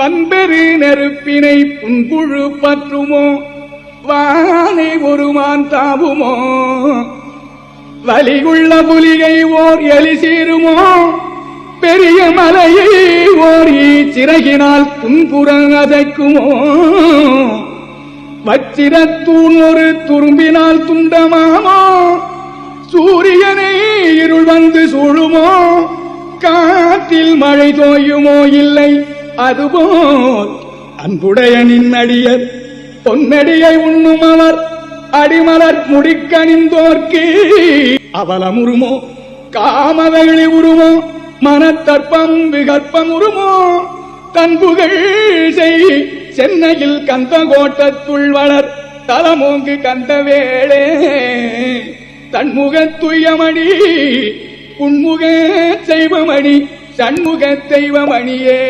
வன்பெரு நெருப்பினை புன்புழு பற்றுமோ? வானை ஒருமான் தாவுமோ? வலியுள்ள புலிகை ஓர் எலி சீருமோ? பெரிய மலையை ஓர் சிறகினால் துன்புறம் அதைக்குமோ வச்சிரத்தூண் ஒரு துரும்பினால் துண்டமாமோ? சூரியனை இருள் வந்து சூழுமோ? காற்றில் மழை தோயுமோ? இல்லை. அதுபோல் அன்புடைய நின்னடியர் பொன்னடியை உண்ணும் அவர். அடிமலர் முடிக்கணிந்தோர்க்கு. அவலமுருமோ காமவெளி உருமோ? மனத்தற்பம் விகற்பம் உருமோ? தன்புகள் செய். சென்னையில் கந்த கோட்டத்துள் வளர். தலமோங்கு கந்த வேளே. தன்முக துய்யமணி உன்முக செய்வமணி சண்முக தெய்வமணியே.